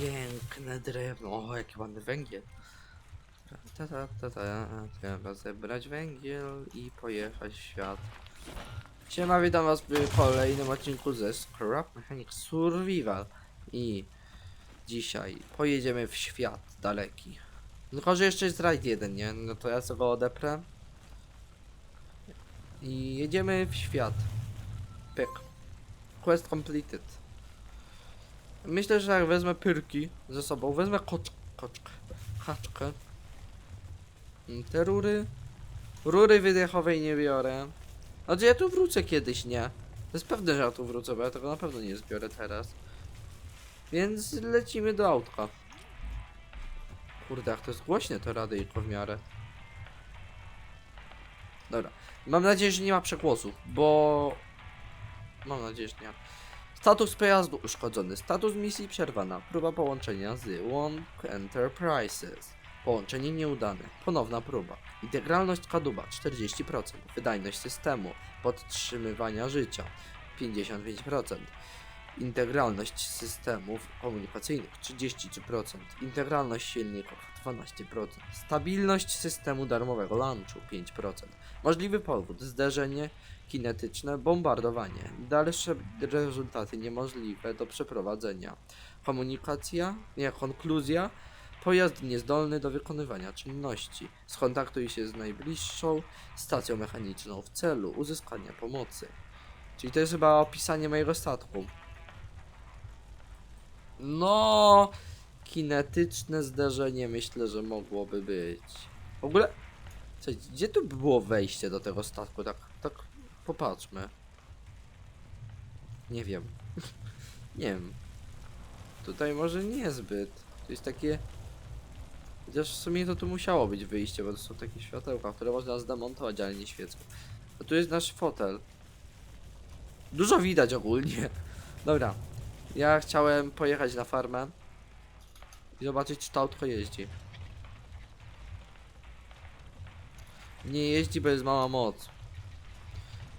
Piękne drewno. O, jaki ładny węgiel. Ta, ta, ta, ta. Trzeba zebrać węgiel i pojechać w świat. Siema, witam was w kolejnym odcinku ze Scrap Mechanic Survival. I dzisiaj pojedziemy w świat daleki. Tylko, że jeszcze jest rajd jeden, nie? No to ja sobie go odeprę. I jedziemy w świat. Pyk. Quest completed. Myślę, że jak wezmę pyrki ze sobą, wezmę kocz, koczkę, kaczkę. Mm, Te rury. Rury wydechowej nie biorę. Znaczy ja tu wrócę kiedyś, nie? To jest pewne, że ja tu wrócę, bo ja tego na pewno nie zbiorę teraz. Więc lecimy do autka. Kurde, jak to jest głośne to radyjko w miarę. Dobra. Mam nadzieję, że nie ma przegłosów, bo... Mam nadzieję, że nie. Status pojazdu uszkodzony. Status misji przerwana. Próba połączenia z Łąk Enterprises. Połączenie nieudane. Ponowna próba. Integralność kadłuba 40%. Wydajność systemu. Podtrzymywania życia 55%. Integralność systemów komunikacyjnych 33%. Integralność silników 12%. Stabilność systemu darmowego launchu 5%. Możliwy powód zderzenie kinetyczne, bombardowanie. Dalsze rezultaty niemożliwe do przeprowadzenia. Komunikacja, nie, konkluzja. Pojazd niezdolny do wykonywania czynności. Skontaktuj się z najbliższą stacją mechaniczną w celu uzyskania pomocy. Czyli to jest chyba opisanie mojego statku. No, kinetyczne zderzenie myślę, że mogłoby być. W ogóle, co, gdzie tu by było wejście do tego statku? Tak, tak, popatrzmy. Nie wiem. nie wiem. Tutaj może niezbyt. To jest takie... Chociaż w sumie to tu musiało być wyjście, bo to są takie światełka, które można zdemontować, ale nie świecą. A tu jest nasz fotel. Dużo widać ogólnie. Dobra. Ja chciałem pojechać na farmę i zobaczyć, czy to autko jeździ. Nie jeździ, bo jest mała moc.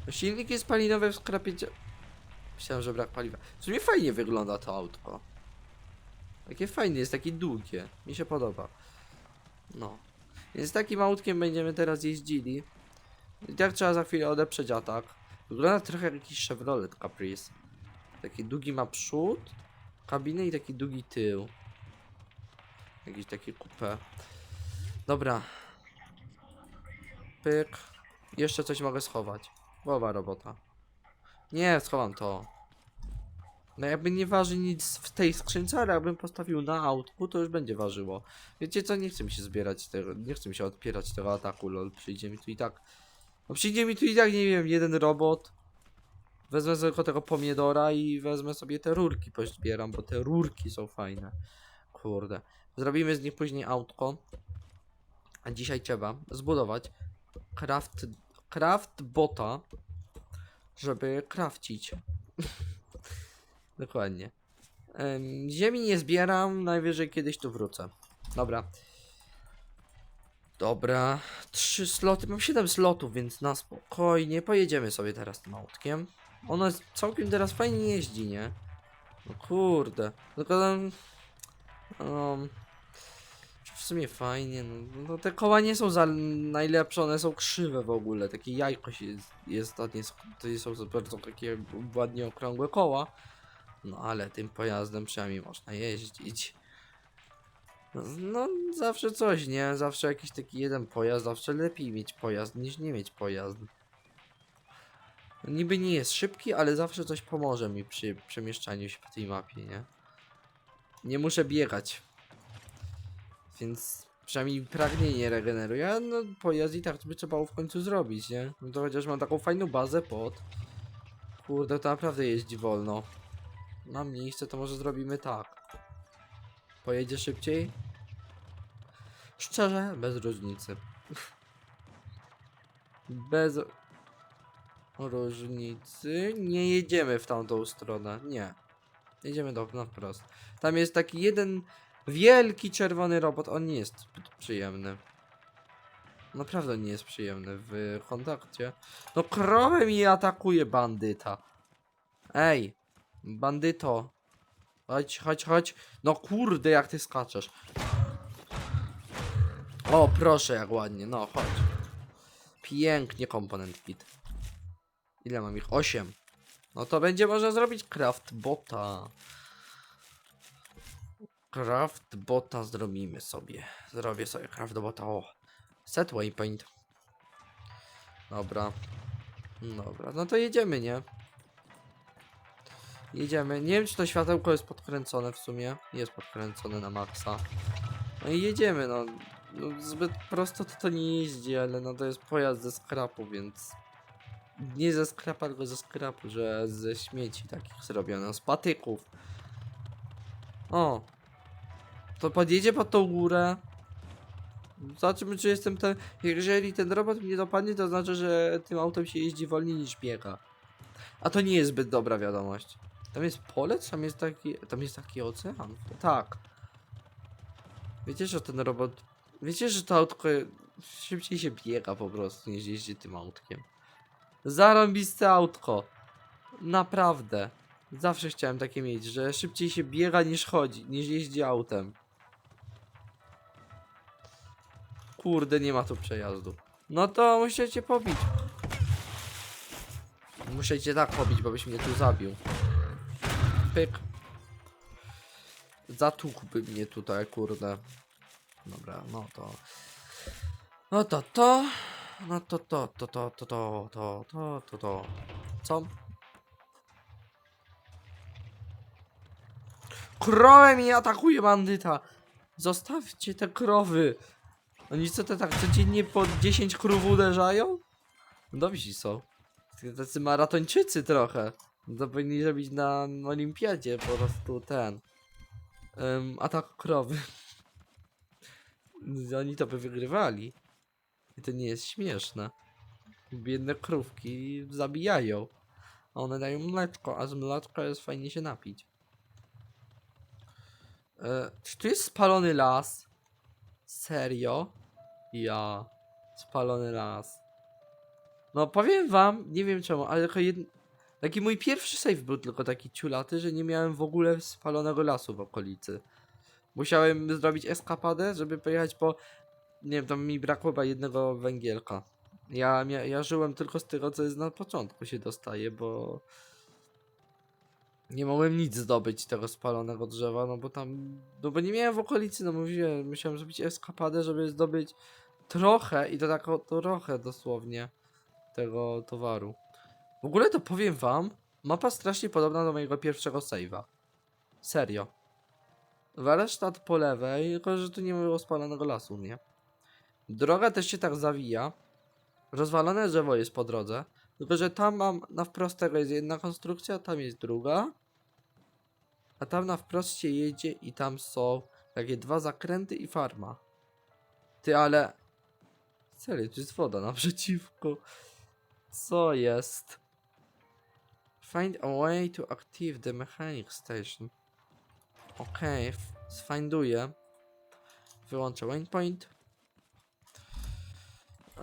Silnik jest spalinowy w skrapie. Myślałem, że brak paliwa. W sumie fajnie wygląda to autko. Takie fajne, jest takie długie. Mi się podoba. No. Więc takim autkiem będziemy teraz jeździli. I tak trzeba za chwilę odeprzeć atak. Wygląda trochę jak jakiś Chevrolet Caprice. Taki długi ma przód, kabinę i taki długi tył. Jakiś taki coupé. Dobra. Pyk. Jeszcze coś mogę schować. Głowa robota. Nie, schowam to. No jakby nie waży nic w tej skrzynce, ale jakbym postawił na autku, to już będzie ważyło. Wiecie co, nie chcę mi się zbierać tego, nie chcę mi się odpierać tego ataku, lol, przyjdzie mi tu i tak. No przyjdzie mi tu i tak, nie wiem, jeden robot. Wezmę tylko tego pomidora i wezmę sobie te rurki, pozbieram, bo te rurki są fajne. Kurde. Zrobimy z nich później autko. A dzisiaj trzeba zbudować craft, craft bota, żeby crafcić. Dokładnie. Em, ziemi nie zbieram, najwyżej kiedyś tu wrócę. Dobra. Dobra. Trzy sloty, mam 7 slotów, więc na spokojnie pojedziemy sobie teraz tym autkiem. Jest całkiem teraz fajnie jeździ, nie? No kurde. Tylko tam... No, w sumie fajnie, no, no te koła nie są za najlepsze, one są krzywe w ogóle, takie jajko się jest, jest to, nie, są- to są bardzo takie ładnie okrągłe koła. No ale tym pojazdem przynajmniej można jeździć. No, no zawsze coś, nie? Zawsze jakiś taki jeden pojazd, zawsze lepiej mieć pojazd niż nie mieć pojazd. Niby nie jest szybki, ale zawsze coś pomoże mi przy przemieszczaniu się po tej mapie, nie? Nie muszę biegać. Więc przynajmniej pragnienie regeneruje, no pojazd i tak by trzeba w końcu zrobić, nie? No to chociaż mam taką fajną bazę pod. Kurde, to naprawdę jeździ wolno. Mam miejsce, to może zrobimy tak. Pojedzie szybciej? Szczerze, bez różnicy. Bez różnicy. Nie jedziemy w tamtą stronę. Nie. Jedziemy do, na wprost. Tam jest taki jeden wielki czerwony robot. On nie jest przyjemny. Naprawdę nie jest przyjemny w kontakcie. No krowę mi atakuje bandyta. Ej, bandyto. Chodź, chodź, chodź. No kurde, jak ty skaczesz. O, proszę, jak ładnie. No, chodź. Pięknie komponent kit. Ile mam ich? 8. No to będzie można zrobić craft bota. Craft bota zrobimy sobie. Zrobię sobie craft bota. O. Set waypoint. Dobra. Dobra, no to jedziemy, nie? Jedziemy. Nie wiem, czy to światełko jest podkręcone w sumie. Jest podkręcone na maksa. No i jedziemy, no. no zbyt prosto to, to nie jeździ, ale no to jest pojazd ze skrapu, więc... Nie ze skrapa, tylko ze skrapu, że ze śmieci takich zrobiono, z patyków. O. To podjedzie pod tą górę. Zobaczymy, czy jestem ten... Jeżeli ten robot mnie dopadnie, to znaczy, że tym autem się jeździ wolniej niż biega. A to nie jest zbyt dobra wiadomość. Tam jest pole, tam jest taki... Tam jest taki ocean? Tak. Wiecie, że ten robot... Wiecie, że to autko szybciej się biega po prostu, niż jeździ tym autkiem. Zarąbiste autko. Naprawdę. Zawsze chciałem takie mieć, że szybciej się biega niż chodzi, niż jeździ autem. Kurde, nie ma tu przejazdu. No to musicie pobić. Musicie tak pobić, bo byś mnie tu zabił. Pyk. Zatłukłby mnie tutaj, kurde. Dobra, no to... No to to... No to to, to, to, to, to, to, to, to, to. Co? Krowę mi atakuje bandyta! Zostawcie te krowy! Oni co to tak codziennie po 10 krów uderzają? Dobrzy są. Tacy maratończycy trochę. To powinni zrobić na olimpiadzie po prostu ten. Um, atak krowy. Oni to by wygrywali. I to nie jest śmieszne. Biedne krówki zabijają. A one dają mleczko, a z mleczka jest fajnie się napić. E, czy tu jest spalony las? Serio? Ja. Spalony las. No powiem wam, nie wiem czemu, ale tylko jeden... Taki mój pierwszy save był tylko taki ciulaty, że nie miałem w ogóle spalonego lasu w okolicy. Musiałem zrobić eskapadę, żeby pojechać po... Nie wiem, tam mi brakło chyba jednego węgielka. Ja, mia- ja żyłem tylko z tego, co jest na początku się dostaje, bo... Nie mogłem nic zdobyć tego spalonego drzewa, no bo tam... No bo nie miałem w okolicy, no mówiłem, musiałem zrobić eskapadę, żeby zdobyć trochę, i to tak o trochę dosłownie, tego towaru. W ogóle to powiem wam, mapa strasznie podobna do mojego pierwszego save'a. Serio. Warsztat po lewej, tylko że tu nie było spalonego lasu, nie? Droga też się tak zawija. Rozwalone drzewo jest po drodze. Tylko, że tam mam na wprost tego jest jedna konstrukcja, tam jest druga. A tam na wprost się jedzie i tam są takie dwa zakręty i farma. Ty, ale... Serio, tu jest woda naprzeciwko. Co jest? Find a way to active the mechanic station. Okej, okay, sfinduję. Wyłączę waypoint.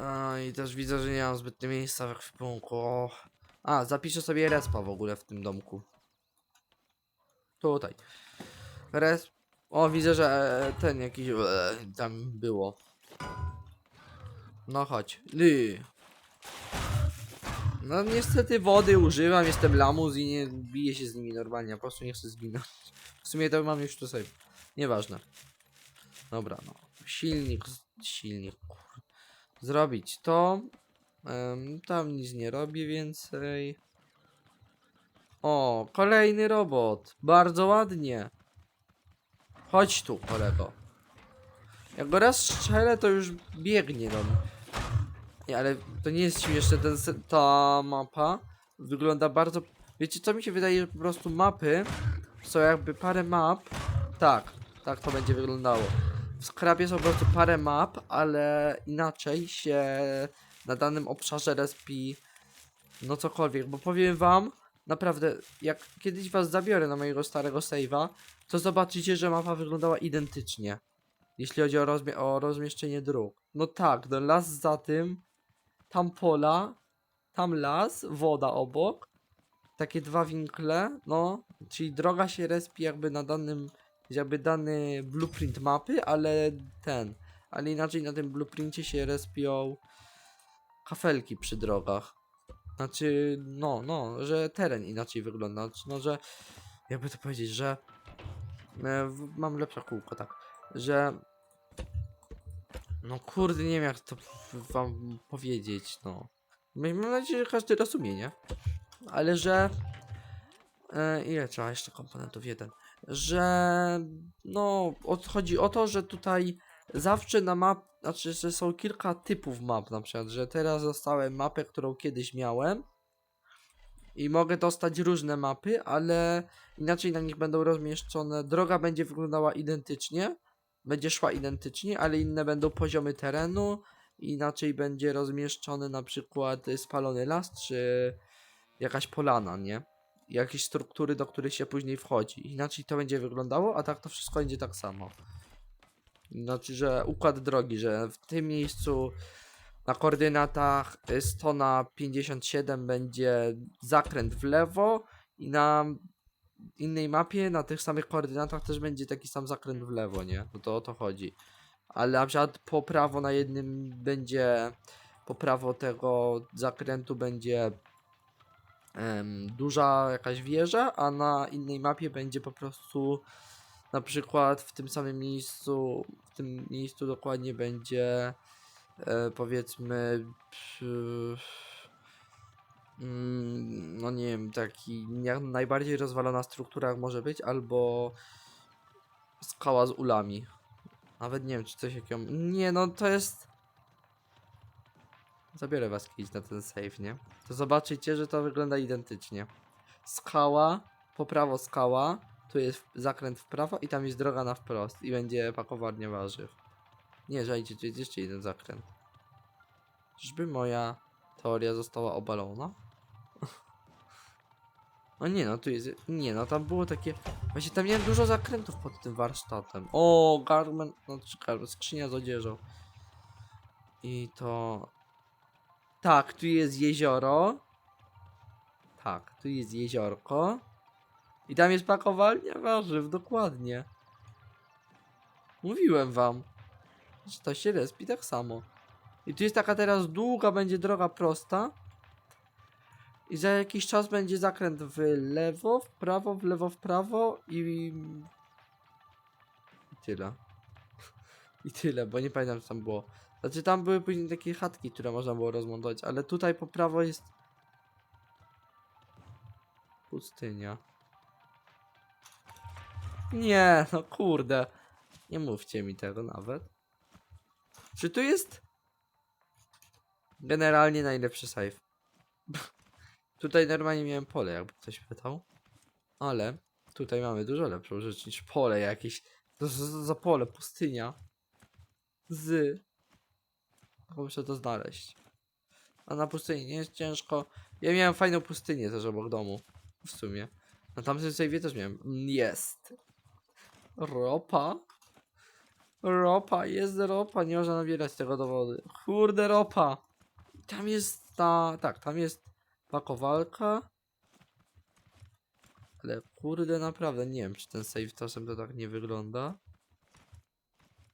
A, I też widzę, że nie mam zbytnio miejsca w ekwipunku. A, zapiszę sobie respa w ogóle w tym domku. Tutaj. Resp. O, widzę, że e, ten jakiś e, tam było. No chodź. Ly. No niestety wody używam, jestem lamus i nie biję się z nimi normalnie, po prostu nie chcę zginąć. W sumie to mam już tu sobie. Nieważne. Dobra, no. Silnik, silnik. Zrobić to. Em, tam nic nie robię więcej. O, kolejny robot. Bardzo ładnie. Chodź tu, kolego. Jak go raz strzelę, to już biegnie do mnie. Nie, ale to nie jest śmieszne, ten, ta mapa wygląda bardzo... Wiecie co mi się wydaje, że po prostu mapy są jakby parę map. Tak, tak to będzie wyglądało. W skrapie są po prostu parę map, ale inaczej się na danym obszarze respi no cokolwiek, bo powiem wam, naprawdę, jak kiedyś was zabiorę na mojego starego save'a, to zobaczycie, że mapa wyglądała identycznie. Jeśli chodzi o, rozmie o rozmieszczenie dróg. No tak, no las za tym, tam pola, tam las, woda obok, takie dwa winkle, no, czyli droga się respi jakby na danym, jakby dany blueprint mapy, ale ten, ale inaczej na tym blueprincie się respią kafelki przy drogach. Znaczy, no, no, że teren inaczej wygląda, znaczy, no, że, jakby to powiedzieć, że e, mam lepsze kółko, tak, że no kurde, nie wiem jak to wam powiedzieć, no. Mam nadzieję, że każdy rozumie, nie? Ale że... E, ile trzeba jeszcze komponentów? Jeden. Że... No, od, chodzi o to, że tutaj zawsze na map... Znaczy, że są kilka typów map na przykład, że teraz dostałem mapę, którą kiedyś miałem i mogę dostać różne mapy, ale inaczej na nich będą rozmieszczone. Droga będzie wyglądała identycznie, będzie szła identycznie, ale inne będą poziomy terenu, inaczej będzie rozmieszczony na przykład spalony las, czy jakaś polana, nie? Jakieś struktury, do których się później wchodzi. Inaczej to będzie wyglądało, a tak to wszystko będzie tak samo. Znaczy, że układ drogi, że w tym miejscu na koordynatach y, 100 na 57 będzie zakręt w lewo i na innej mapie, na tych samych koordynatach też będzie taki sam zakręt w lewo, nie? No to o to chodzi. Ale na przykład po prawo na jednym będzie, po prawo tego zakrętu będzie em, duża jakaś wieża, a na innej mapie będzie po prostu na przykład w tym samym miejscu, w tym miejscu dokładnie będzie e, powiedzmy mm, no nie wiem, taki jak najbardziej rozwalona struktura jak może być, albo skała z ulami. Nawet nie wiem, czy coś jakiego... Nie, no to jest... Zabiorę was kiedyś na ten save, nie? To zobaczycie, że to wygląda identycznie. Skała, po prawo skała, tu jest zakręt w prawo i tam jest droga na wprost i będzie pakowarnia warzyw. Nie, żajcie, tu jest jeszcze jeden zakręt. Czyżby moja teoria została obalona? No nie no, tu jest... Nie no, tam było takie... Właśnie tam miałem dużo zakrętów pod tym warsztatem. O, garment... No, czy garment, skrzynia z odzieżą. I to... Tak, tu jest jezioro. Tak, tu jest jeziorko. I tam jest pakowalnia warzyw, dokładnie. Mówiłem wam, że to się respi tak samo. I tu jest taka teraz długa będzie droga prosta. I za jakiś czas będzie zakręt w lewo, w prawo, w lewo, w prawo i... I tyle. I tyle, bo nie pamiętam co tam było. Znaczy tam były później takie chatki, które można było rozmontować, ale tutaj po prawo jest... Pustynia. Nie, no kurde. Nie mówcie mi tego nawet. Czy tu jest... Generalnie najlepszy save. Tutaj normalnie miałem pole, jakby ktoś pytał. Ale tutaj mamy dużo lepszą rzecz niż pole jakieś. To za, pole, pustynia. Z. Tylko Muszę to znaleźć. A na pustyni nie jest ciężko. Ja miałem fajną pustynię też obok domu. W sumie. Na tamtym save'ie też miałem. Jest. Ropa. Ropa, jest ropa, nie można nabierać tego do wody. Kurde, ropa. Tam jest ta, tak, tam jest pakowalka. Ale kurde, naprawdę nie wiem, czy ten save czasem to tak nie wygląda.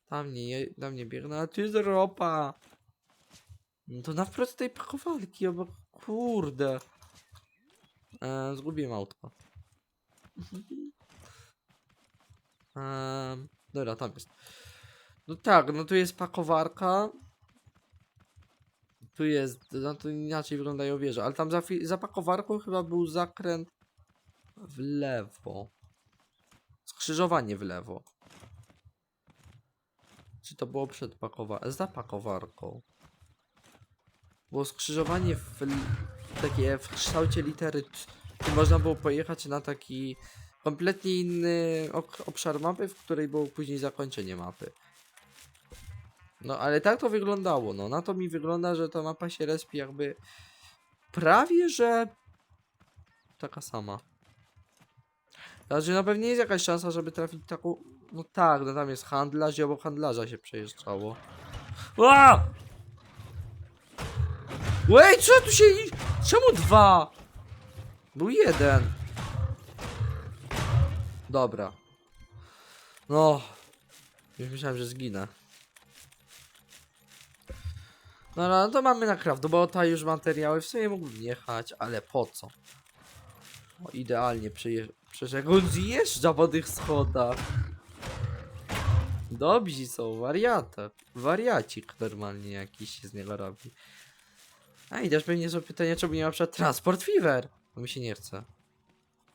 Tam nie, tam nie biegnę, ale tu jest ropa. No to na wprost tej pakowalki, obok, kurde. E, zgubiłem autko. Ehm, dobra, tam jest. No tak, no tu jest pakowarka. Tu jest, no to inaczej wyglądają wieże, ale tam za, za pakowarką chyba był zakręt w lewo. Skrzyżowanie w lewo. Czy to było przed pakowarką? Za pakowarką. Było skrzyżowanie w, takie w kształcie litery T. Można było pojechać na taki kompletnie inny obszar mapy, w której było później zakończenie mapy. No ale tak to wyglądało, no na to mi wygląda, że ta mapa się respi jakby prawie, że taka sama. Znaczy no pewnie jest jakaś szansa, żeby trafić taką, no tak, no tam jest handlarz i obok handlarza się przejeżdżało. Wej, co tu się... Czemu dwa? Był jeden. Dobra. No. Już myślałem, że zginę. No, no to mamy na craft, bo ta już materiały w sumie mógłbym jechać, ale po co? O, idealnie jak on zjeżdża po tych schodach. Dobrzy są, wariata. Wariacik normalnie jakiś się z niego robi. A i też pewnie są pytania, czemu nie ma przykład transport fever. Bo mi się nie chce.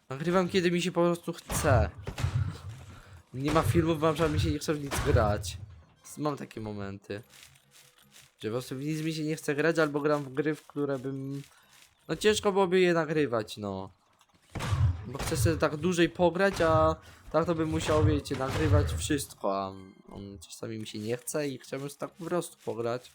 Nagrywam kiedy mi się po prostu chce. Nie ma filmów, mam, że mi się nie chce w nic grać. Mam takie momenty. Że po prostu w nic mi się nie chce grać, albo gram w gry, w które bym... No ciężko byłoby je nagrywać, no. Bo chcę sobie tak dłużej pograć, a tak to bym musiał, wiecie, nagrywać wszystko, a on czasami mi się nie chce i chciałbym tak po prostu pograć.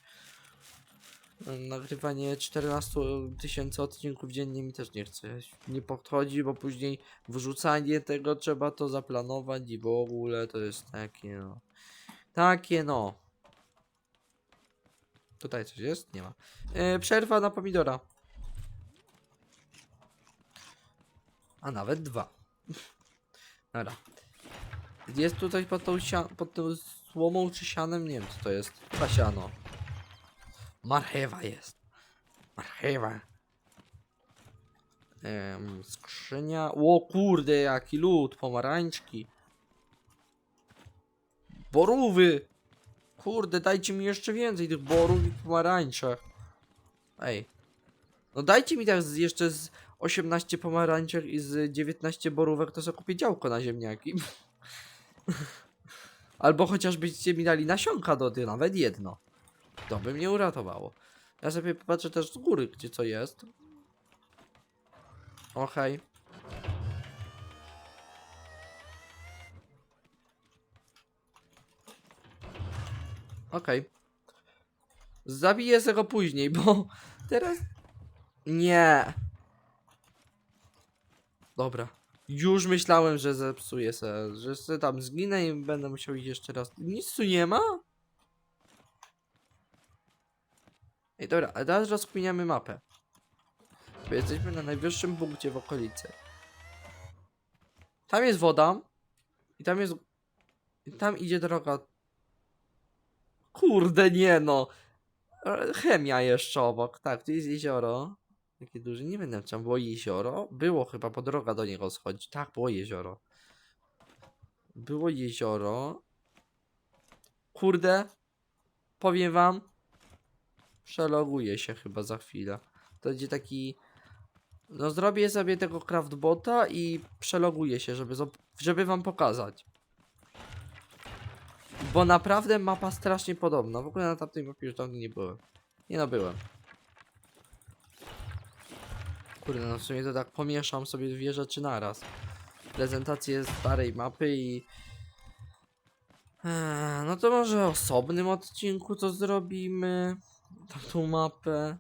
Nagrywanie 14 tysięcy odcinków dziennie mi też nie chce. Nie podchodzi, bo później wrzucanie tego trzeba to zaplanować i w ogóle to jest takie no. Takie no. Tutaj coś jest? Nie ma. E, przerwa na pomidora. A nawet dwa. Dobra. Jest tutaj pod tą, pod tą słomą czy sianem? Nie wiem co to jest. Chyba siano. Marchewa jest. Marchewa. Em, skrzynia. O kurde, jaki lód. Pomarańczki. Borówy. Kurde, dajcie mi jeszcze więcej tych borów i pomarańczek. Ej. No dajcie mi tak z, jeszcze z 18 pomarańczek i z 19 borówek, to sobie kupię działko na ziemniaki. Albo chociażbyście mi dali nasionka do tych, nawet jedno. To by mnie uratowało. Ja sobie popatrzę też z góry, gdzie co jest. Okej. Okej. Zabiję se go później, bo teraz... Nie. Dobra. Już myślałem, że zepsuję se, że se tam zginę i będę musiał iść jeszcze raz. Nic tu nie ma? Ej, dobra, a teraz rozkminiamy mapę. Bo jesteśmy na najwyższym punkcie w okolicy. Tam jest woda. I tam jest... I tam idzie droga. Kurde, nie no. Chemia jeszcze obok. Tak, tu jest jezioro. Takie duże. Nie będę czy tam było jezioro. Było chyba, bo droga do niego schodzi. Tak, było jezioro. Było jezioro. Kurde. Powiem wam. Przeloguję się chyba za chwilę. To będzie taki... No zrobię sobie tego craftbota i przeloguję się, żeby, żeby wam pokazać. Bo naprawdę mapa strasznie podobna. W ogóle na tamtej mapie już dawno nie byłem. Nie no, byłem. Kurde, no w sumie to tak pomieszam sobie dwie rzeczy naraz. Prezentację starej mapy i... Eee, no to może osobnym odcinku to zrobimy. Tamtą mapę.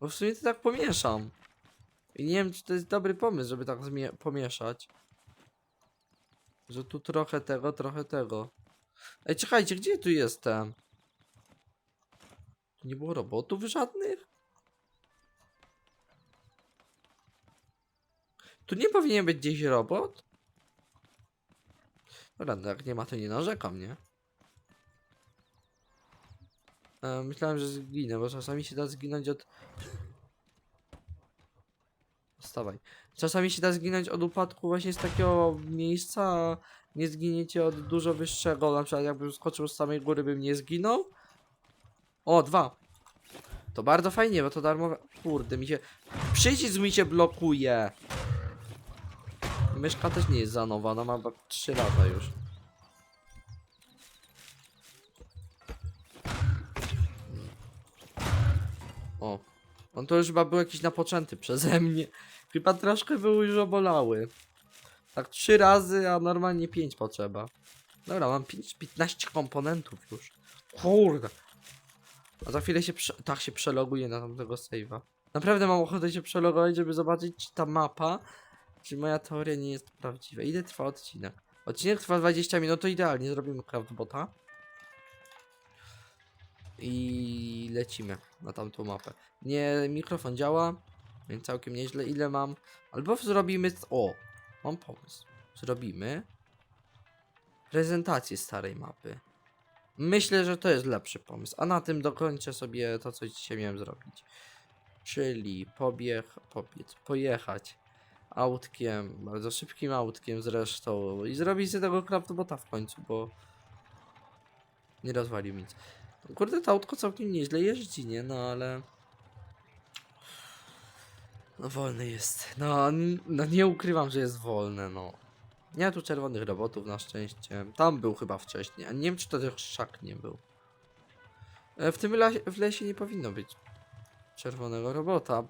Bo w sumie to tak pomieszam. I nie wiem, czy to jest dobry pomysł, żeby tak pomieszać. Że tu trochę tego, trochę tego. Ej, czekajcie, gdzie tu jestem? Tu nie było robotów żadnych? Tu nie powinien być gdzieś robot? Dobra, no jak nie ma, to nie narzekam, nie? E, myślałem, że zginę, bo czasami się da zginąć od... Wstawaj. Czasami się da zginąć od upadku właśnie z takiego miejsca, a nie zginiecie od dużo wyższego. Na przykład jakbym skoczył z samej góry, bym nie zginął. O, dwa. To bardzo fajnie, bo to darmowe... Kurde, mi się... Przycisk mi się blokuje. Myszka też nie jest za nowa, ma chyba 3 lata już. O. On to już chyba był jakiś napoczęty przeze mnie. Chyba troszkę były już obolały. Tak trzy razy, a normalnie 5 potrzeba. Dobra, mam 5, 15 komponentów już. Kurde. A za chwilę się tak się przeloguję na tamtego save'a. Naprawdę mam ochotę się przelogować, żeby zobaczyć, czy ta mapa, czy moja teoria nie jest prawdziwa. Ile trwa odcinek? Odcinek trwa 20 minut, to idealnie. Zrobimy craftbota. I lecimy na tamtą mapę. Nie, mikrofon działa. Więc całkiem nieźle. Ile mam? Albo zrobimy... O! Mam pomysł. Zrobimy prezentację starej mapy. Myślę, że to jest lepszy pomysł. A na tym dokończę sobie to, co dzisiaj miałem zrobić. Czyli pobieg, pobiec, pojechać autkiem, bardzo szybkim autkiem zresztą i zrobić sobie tego craftbota w końcu, bo nie rozwalił nic. Kurde, to autko całkiem nieźle jeździ, nie? No ale... No wolny jest. No, no nie ukrywam, że jest wolne, no. Nie ma tu czerwonych robotów na szczęście. Tam był chyba wcześniej, a nie wiem czy to też szak nie był. E, W tym lesie, w lesie nie powinno być czerwonego robota.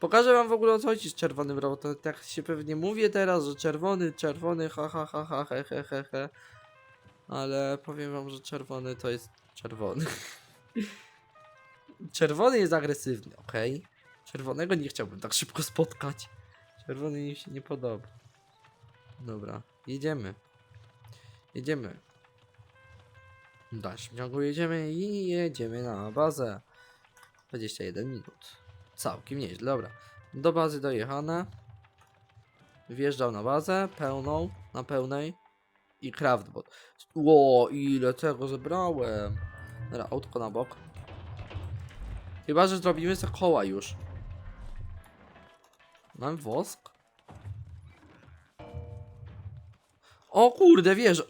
Pokażę wam w ogóle o co chodzi z czerwonym robotem. Tak się pewnie mówię teraz, że czerwony, czerwony, ha ha ha ha he he he he. Ale powiem wam, że czerwony to jest czerwony. czerwony jest agresywny, okej? Czerwonego nie chciałbym tak szybko spotkać. Czerwony mi się nie podoba. Dobra, jedziemy. Jedziemy. W dalszym ciągu jedziemy i jedziemy na bazę. 21 minut. Całkiem nieźle, dobra. Do bazy dojechane. Wjeżdżał na bazę, pełną, na pełnej. I craftbot. Ło, ile tego zebrałem. Dobra, autko na bok. Chyba, że zrobimy sobie koła już. Mam wosk? O kurde, wieża.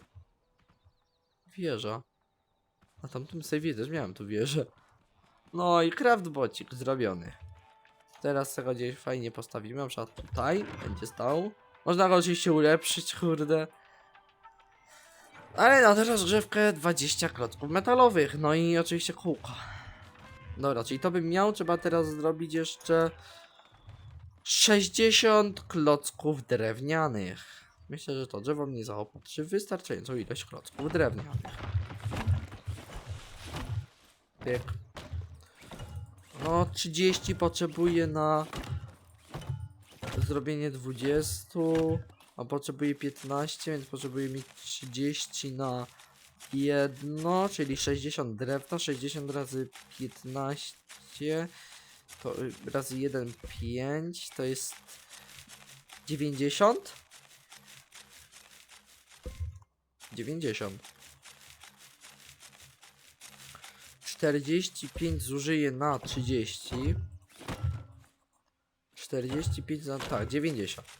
Wieża. Na tamtym sejwie też miałem tu wieżę. No i craftbocik zrobiony. Teraz tego gdzieś fajnie postawimy, na przykład tutaj będzie stał. Można go oczywiście ulepszyć, kurde. Ale na teraz grzewkę 20 klocków metalowych, no i oczywiście kółka. Dobra, czyli to bym miał, trzeba teraz zrobić jeszcze 60 klocków drewnianych. Myślę, że to drzewo mnie zaopatrzy wystarczającą ilość klocków drewnianych. Pyk. No, 30 potrzebuję na zrobienie 20, a potrzebuję 15, więc potrzebuję mieć 30 na jedno, czyli 60 drewna, 60 razy 15, to y, razy 1, 5, to jest 90? 90. 45 zużyję na 30. 45 na. Tak, 90.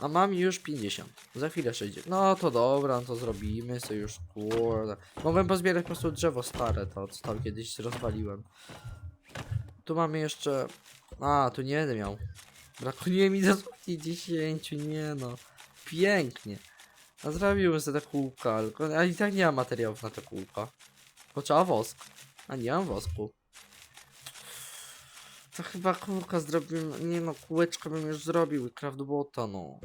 A mam już 50. Za chwilę 60. No to dobra, no to zrobimy sobie już. Kurde. Mogłem pozbierać po prostu drzewo stare, to co tam kiedyś rozwaliłem. Tu mamy jeszcze. A, tu nie będę miał. Brakuje mi dosłownie 10, nie no. Pięknie. A zrobiłem sobie te kółka, tylko a i tak nie mam materiałów na te kółka. Bo trzeba wosk. A nie mam wosku. To chyba kółka zrobimy. Nie no, kółeczko bym już zrobił i craftbota, no.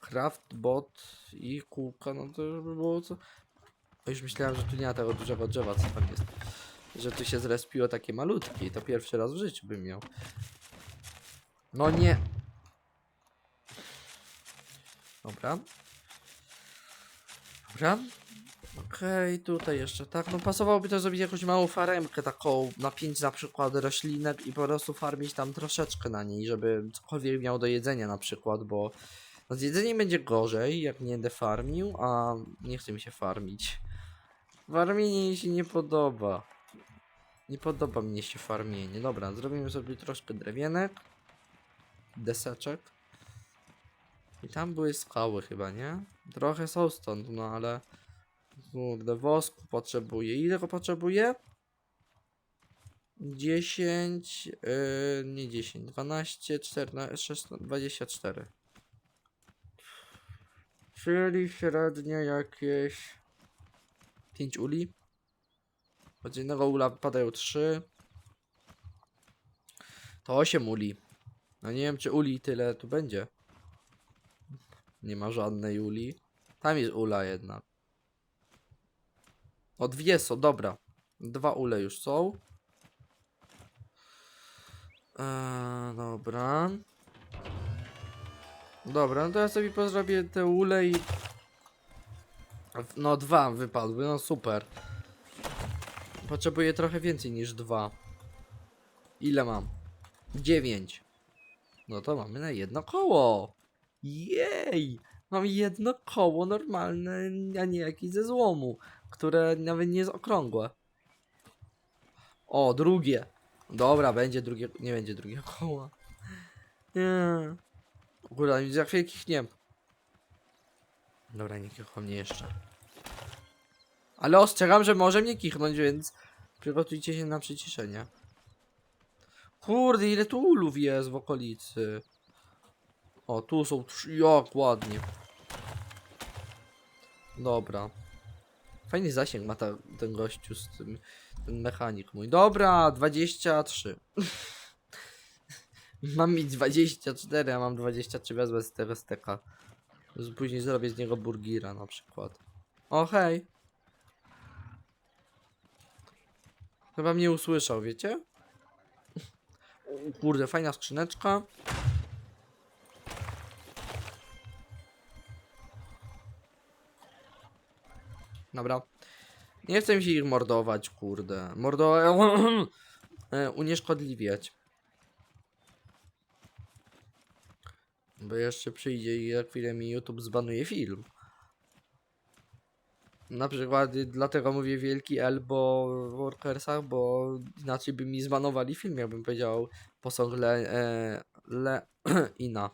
Craftbot i kółka, no to już by było co. Już myślałem, że tu nie ma tego dużego drzewa, co tam jest. Że tu się zrespiło takie malutkie i to pierwszy raz w życiu bym miał. No nie. Dobra. Dobra. Okej, tutaj jeszcze tak. No pasowałoby to zrobić jakąś małą faremkę taką na 5 na przykład roślinek i po prostu farmić tam troszeczkę na niej, żeby cokolwiek miał do jedzenia na przykład, bo no z jedzeniem będzie gorzej, jak nie będę farmił, a nie chce mi się farmić. Farmienie mi się nie podoba. Nie podoba mi się farmienie. Dobra, zrobimy sobie troszkę drewienek. Deseczek. I tam były skały chyba, nie? Trochę są stąd, no ale... Kurde, wosku potrzebuję. Ile go potrzebuję? 10, yy, nie 10, 12, 14, 16, 24. Czyli średnio jakieś 5 uli. Od jednego ula padają 3. To 8 uli. No nie wiem czy uli tyle tu będzie. Nie ma żadnej uli. Tam jest ula jednak. O dwie są, dobra. Dwa ule już są. Eee, dobra. Dobra, no to ja sobie pozrobię te ule i... No dwa wypadły, no super. Potrzebuję trochę więcej niż dwa. Ile mam? 9. No to mamy na jedno koło. Jej! Mam jedno koło normalne, a nie jakieś ze złomu, które nawet nie jest okrągłe. O, drugie. Dobra, będzie drugie, nie będzie drugiego koła. Nie. Kurde, za chwilę kichnie. Dobra, nie kichło mnie jeszcze. Ale ostrzegam, że może mnie kichnąć, więc przygotujcie się na przyciszenie. Kurde, ile tu ulów jest w okolicy. O, tu są trzy, jak ładnie. Dobra. Fajny zasięg ma ta, ten gościu z tym, ten mechanik mój. Dobra, 23. mam mieć 24, a mam 23 wezmę z tego steka. Później zrobię z niego burgira na przykład. O hej. Chyba mnie usłyszał, wiecie? Kurde, fajna skrzyneczka. Dobra. Nie chcę się ich mordować, kurde. Mordo... e, unieszkodliwiać. Bo jeszcze przyjdzie i za chwilę mi YouTube zbanuje film. Na przykład dlatego mówię wielki L bo w Workersach, bo inaczej by mi zbanowali film, jakbym powiedział posąg le, e, le ina.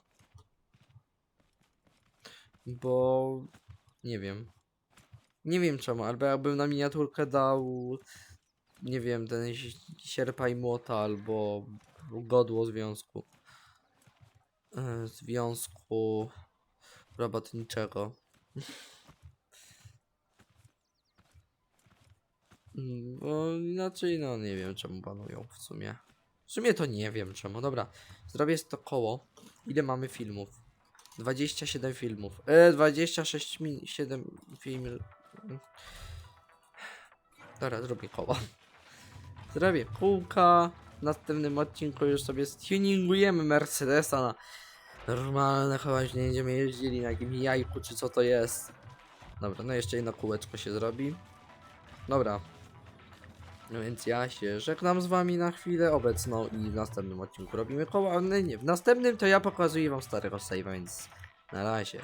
Bo nie wiem. Nie wiem czemu, albo jakbym na miniaturkę dał nie wiem, ten si- sierpa i młota, albo godło związku. E, Związku robotniczego. Mm, Bo inaczej, no nie wiem czemu banują w sumie. W sumie to nie wiem czemu. Dobra, zrobię to koło. Ile mamy filmów? 27 filmów. E, 26 min 7 film. Dobra, zrobię koło. Zrobię kółka. W następnym odcinku już sobie stuningujemy Mercedesa na normalne chyba nie będziemy jeździli na jakimś jajku czy co to jest. Dobra, no jeszcze jedno kółeczko się zrobi. Dobra. No więc ja się żegnam z wami na chwilę obecną i w następnym odcinku robimy koło, ale nie, w następnym to ja pokazuję wam starego save'a, więc na razie.